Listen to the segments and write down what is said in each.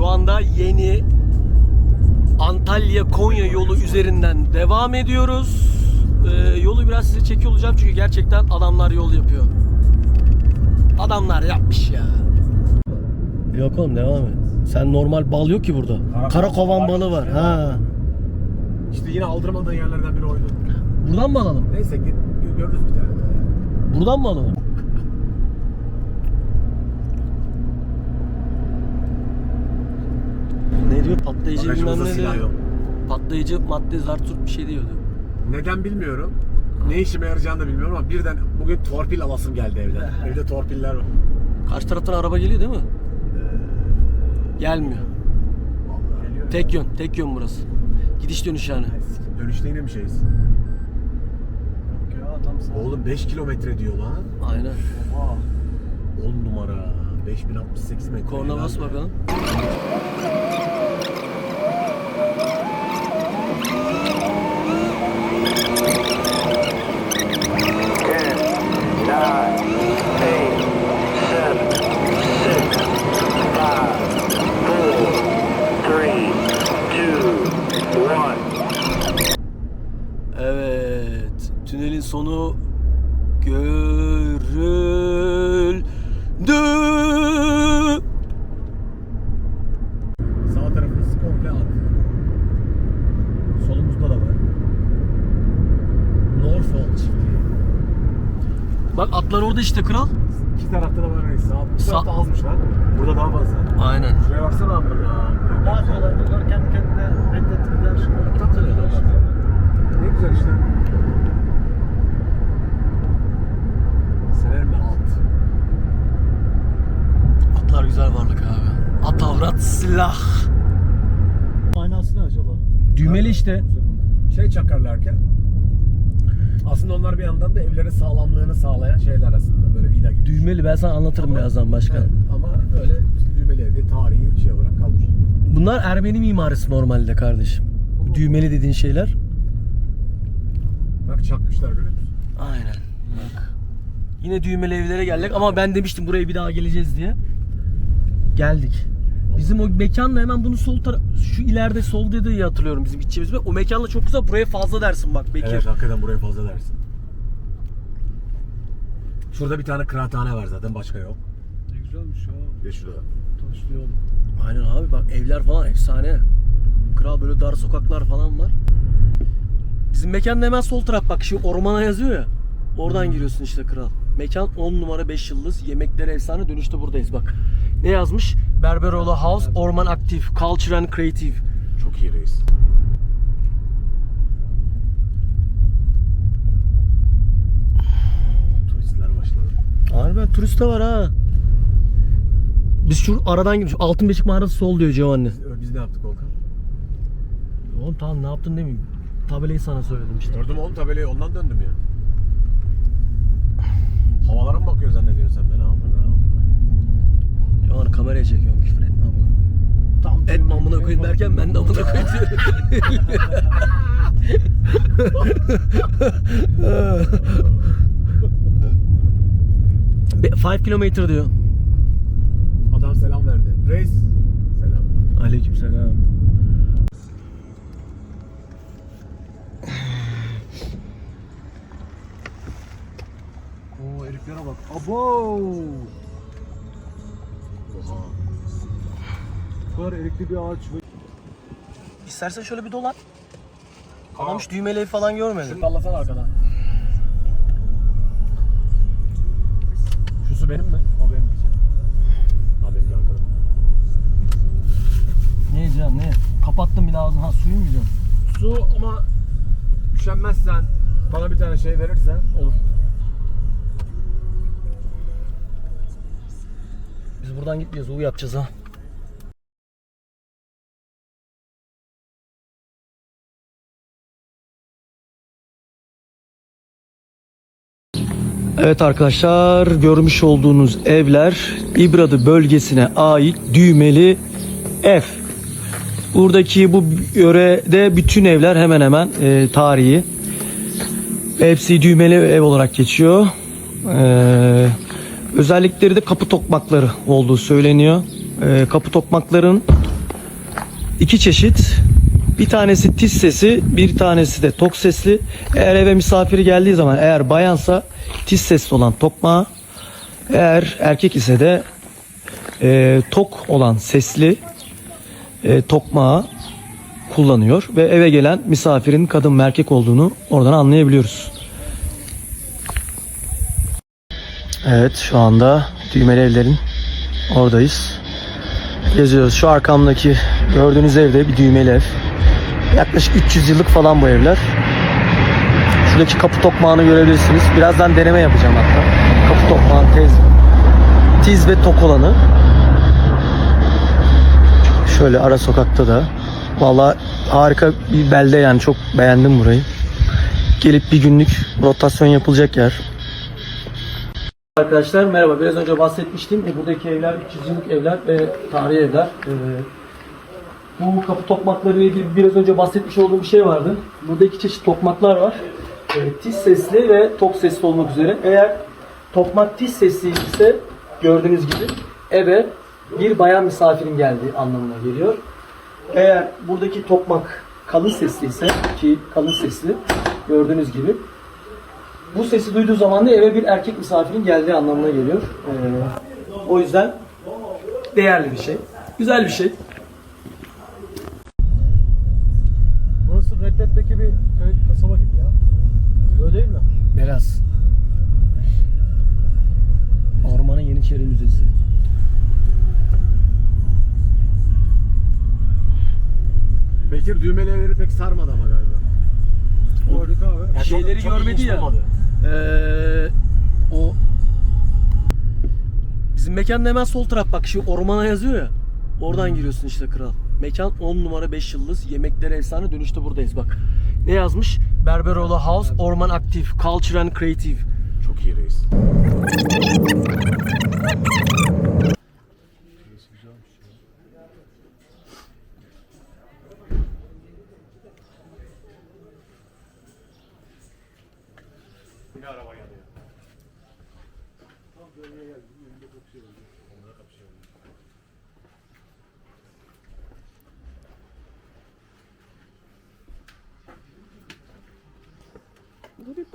Şu anda yeni Antalya Konya yolu üzerinden devam ediyoruz. Ee, yolu biraz size çekiyor olacağım çünkü gerçekten adamlar yol yapıyor. Adamlar yapmış ya. Yok oğlum devam et. Sen normal bal yok ki burada. Kara- Karakovan balı var. Ha. İşte yine aldırmadığın yerlerden biri oydu. Buradan mı alalım? Neyse git görürüz bir tane daha. Buradan mı alalım? Ne diyor? Patlayıcı bilmem Bagajımızda ne silah diyor. yok. Patlayıcı madde zarturt bir şey diyordu. Neden bilmiyorum. Ne işime yarayacağını da bilmiyorum ama birden bugün torpil alasım geldi evden. Evde torpiller var. Karşı taraftan araba geliyor değil mi? Gelmiyor. Geliyor. Tek yön, tek yön burası. Gidiş dönüş yani. Dönüşte yine bir şeyiz. Ya sağ. Oğlum 5 kilometre diyor lan. Aynen. Oha. 10 numara. 5068 metre. Korna bas Helal be. bakalım. Sonu görüldü. Sağ tarafımız komple at. Solumuzda da var. Norfolk çiftliği. Bak atlar orada işte kral. İki tarafta da var reis. Sağ, bu Sağ- tarafta azmış lan. Burada daha fazla. Aynen. Şuraya baksana abi. Ne yapıyorlar? Bunlar kendi kendine reddettiler. Tatlılar. Ne güzel işte. Severim ben at. Atlar güzel varlık abi. At avrat silah. Manası ne acaba? Düğmeli işte. Şey çakarlarken aslında onlar bir yandan da evlerin sağlamlığını sağlayan şeyler aslında. Böyle vida gibi. Düğmeli ben sana anlatırım Ama- birazdan başkan. Evet, ama öyle işte düğmeli evde tarihi şey olarak kalmış. Bunlar Ermeni mimarisi normalde kardeşim. Bu Düğmeli dediğin şeyler. Bak çakmışlar görüyor musun? Aynen. Bak. Yine düğmeli evlere geldik ama ben demiştim buraya bir daha geleceğiz diye. Geldik. Bizim o mekanla hemen bunu sol taraf şu ileride sol diye hatırlıyorum bizim gideceğimiz. O mekanla çok güzel buraya fazla dersin bak Bekir. Evet hakikaten buraya fazla dersin. Şurada bir tane kıraathane var zaten başka yok. Ne güzelmiş ya. De şurada. Taşlıyor. Aynen abi bak evler falan efsane. Kral böyle dar sokaklar falan var. Bizim mekanın hemen sol taraf bak şu ormana yazıyor ya. Oradan giriyorsun işte kral. Mekan 10 numara 5 yıldız. Yemekleri efsane. Dönüşte buradayız bak. Ne yazmış? Berberoğlu House, Orman Aktif, Culture and Creative. Çok iyi reis. Turistler başladı. Harbi turist de var ha. Biz şu aradan girmiş. Altınbeşik mağarası sol diyor Giovanni. Biz ne yaptık Volkan? Oğlum tamam ne yaptın demeyeyim. Tabelayı sana söyledim işte. Gördüm oğlum tabelayı ondan döndüm ya. Havalara mı bakıyor zannediyorsun sen beni amına? Kameraya çekiyorum küfür etme amına. Tam Etme amına koyayım derken ben de amına koyayım Be- Five kilometer diyor. Adam selam verdi. Reis. Selam. Aleykümselam. Oo heriflere bak. Abo. Bu kadar erikli bir ağaç. İstersen şöyle bir dolan. Adam hiç düğmeli ev falan görmedi. Şunu sallasana arkadan. Şu su benim mi? O benim. Ha benim arkadan. Ne yiyeceksin ne? Kapattım bir daha ağzını. Ha suyu mu yiyeceksin? Su ama üşenmezsen bana bir tane şey verirsen olur. Biz buradan gitmiyoruz. U yapacağız ha. Evet arkadaşlar görmüş olduğunuz evler İbradı bölgesine ait düğmeli ev. Buradaki bu yörede bütün evler hemen hemen e, tarihi. Hepsi düğmeli ev olarak geçiyor. Ee, özellikleri de kapı tokmakları olduğu söyleniyor. Ee, kapı tokmakların iki çeşit. Bir tanesi tiz sesi, bir tanesi de tok sesli. Eğer eve misafiri geldiği zaman eğer bayansa tiz sesli olan tokmağı, eğer erkek ise de e, tok olan sesli e, tokmağı kullanıyor ve eve gelen misafirin kadın mı erkek olduğunu oradan anlayabiliyoruz. Evet şu anda düğmeli evlerin oradayız. Geziyoruz. Şu arkamdaki gördüğünüz evde bir düğmeli ev. Yaklaşık 300 yıllık falan bu evler. Şuradaki kapı tokmağını görebilirsiniz. Birazdan deneme yapacağım hatta. Kapı tokmağı tez, tiz ve tok olanı. Şöyle ara sokakta da. Valla harika bir belde yani çok beğendim burayı. Gelip bir günlük rotasyon yapılacak yer. Arkadaşlar merhaba. Biraz önce bahsetmiştim. E, buradaki evler 300 yıllık evler ve tarihi evler. E, bu kapı tokmakları ile ilgili biraz önce bahsetmiş olduğum bir şey vardı. Burada iki çeşit tokmaklar var. E, tiz sesli ve tok sesli olmak üzere. Eğer tokmak tiz sesli ise gördüğünüz gibi eve bir bayan misafirin geldiği anlamına geliyor. Eğer buradaki tokmak kalın sesli ise ki kalın sesli gördüğünüz gibi bu sesi duyduğu zaman da eve bir erkek misafirin geldiği anlamına geliyor. Ee, o yüzden değerli bir şey. Güzel bir şey. Burası Red Dead'deki bir köy kasaba gibi ya. Öyle değil mi? Biraz. Ormanın Yeniçeri Müzesi. Bekir düğmeli evleri pek sarmadı ama galiba. Gördük abi. Şeyleri çok- çok görmedi ya. Ee, o bizim mekanın hemen sol taraf bak şu ormana yazıyor ya. Oradan giriyorsun işte kral. Mekan 10 numara 5 yıldız. Yemekleri efsane. Dönüşte buradayız bak. Ne yazmış? Berberoğlu House, Orman Aktif, Culture and Creative. Çok iyi reis.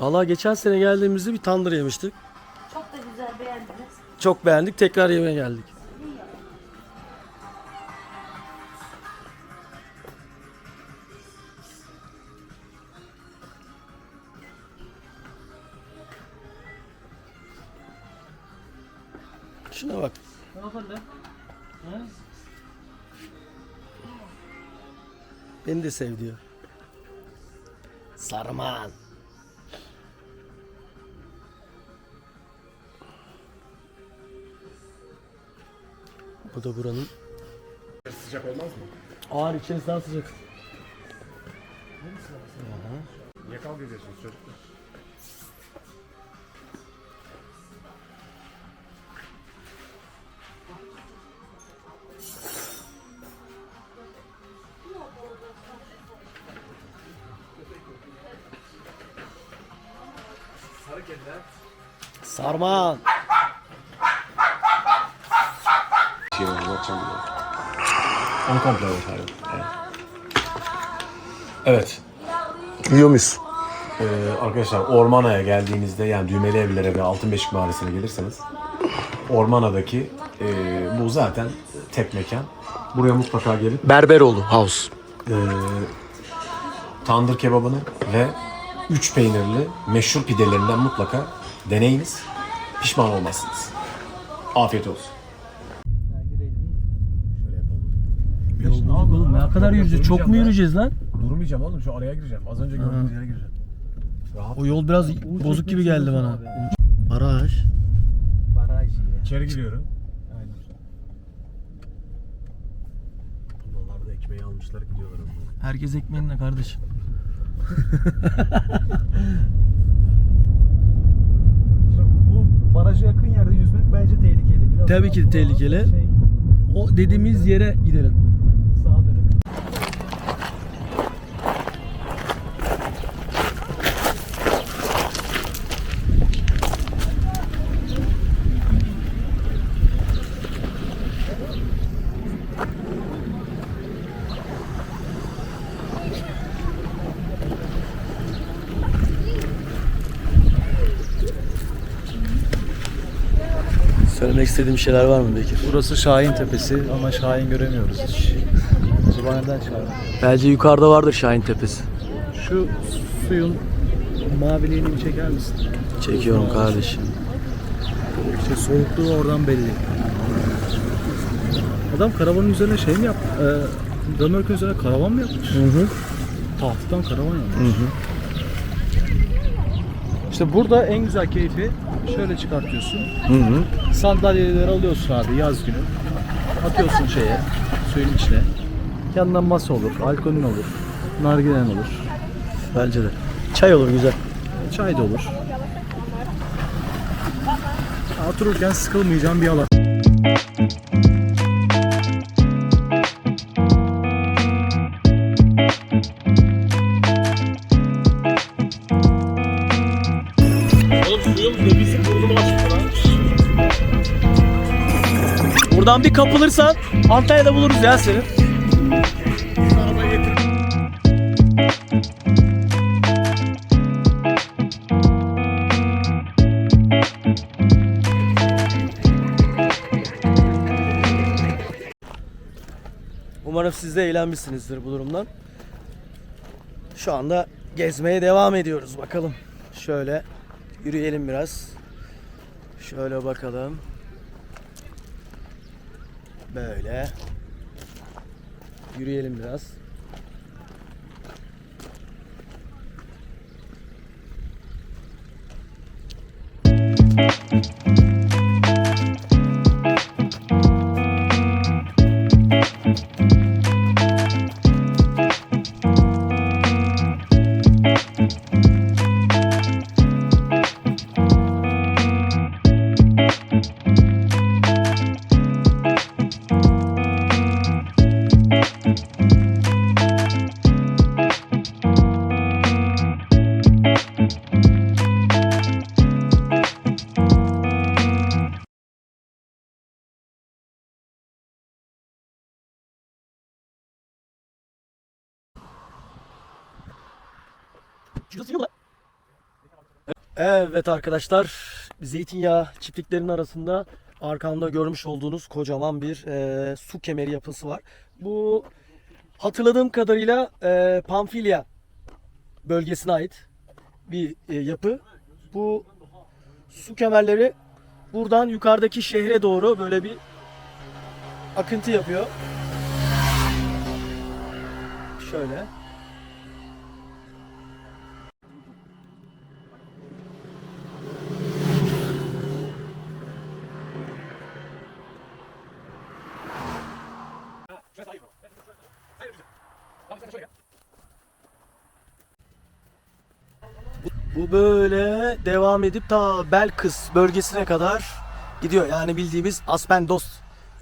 Valla geçen sene geldiğimizde bir tandır yemiştik. çok da güzel beğendiniz. Çok beğendik. Tekrar yemeğe geldik. Şuna bak. Beni de sev diyor. Sarman. Bu da buranın. Sıcak olmaz mı? Ağır içerisi daha sıcak. Niye kavga ediyorsunuz çocuklar? Sarman. Onu komple alalım. Evet. Evet. Yiyor muyuz? Ee, arkadaşlar Ormana'ya geldiğinizde yani Düğmeli Evlere ve Altınbeşik Mahallesi'ne gelirseniz Ormana'daki e, bu zaten tek mekan. Buraya mutlaka gelip Berberoğlu House. e, tandır kebabını ve üç peynirli meşhur pidelerinden mutlaka deneyiniz. Pişman olmazsınız. Afiyet olsun. Şöyle yapalım. Oğlum ne kadar yürüyeceğiz? Çok mu yürüyeceğiz lan? Durmayacağım oğlum şu araya gireceğim. Az önce gördüğünüz yere gireceğim. Rahat. O yol biraz bozuk gibi geldi bana. Baraj. Baraj ya. İçeri giriyorum. Aynen. Buralarda ekmeği almışlar gidiyorlar ama. Herkes ekmeğinle kardeşim. Bu baraja yakın yerde yüzmek bence tehlikeli. Biraz Tabii daha ki sola, tehlikeli. Şey, O dediğimiz yere gidelim. Söylemek istediğim şeyler var mı Bekir? Burası Şahin Tepesi ama Şahin göremiyoruz hiç. Acaba neden Şahin? Bence yukarıda vardır Şahin Tepesi. Şu suyun maviliğini bir çeker misin? Çekiyorum kardeşim. İşte soğukluğu oradan belli. Adam karavanın üzerine şey mi yaptı? Ee, Römorkun üzerine karavan mı yapmış? Hı hı. Tahtadan karavan yapmış. İşte burada en güzel keyfi şöyle çıkartıyorsun. Hı hı. Sandalyeleri alıyorsun abi yaz günü. Atıyorsun şeye, suyun içine. Yanından masa olur, alkolün olur, nargilen olur, Bence de. Çay olur güzel. çay da olur. Otururken sıkılmayacağın bir alan. Buradan bir kapılırsan Antalya'da buluruz ya seni. Umarım siz de eğlenmişsinizdir bu durumdan. Şu anda gezmeye devam ediyoruz bakalım. Şöyle yürüyelim biraz. Şöyle bakalım. Böyle. Yürüyelim biraz. Evet arkadaşlar, zeytinyağı çiftliklerinin arasında arkamda görmüş olduğunuz kocaman bir e, su kemeri yapısı var. Bu hatırladığım kadarıyla e, Pamfilya bölgesine ait bir e, yapı. Bu su kemerleri buradan yukarıdaki şehre doğru böyle bir akıntı yapıyor. Şöyle. Bu böyle devam edip ta Belkıs bölgesine kadar gidiyor. Yani bildiğimiz Aspendos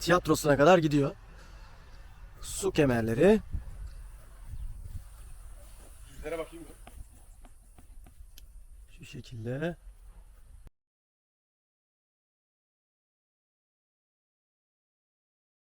tiyatrosuna kadar gidiyor. Su kemerleri. Şu şekilde.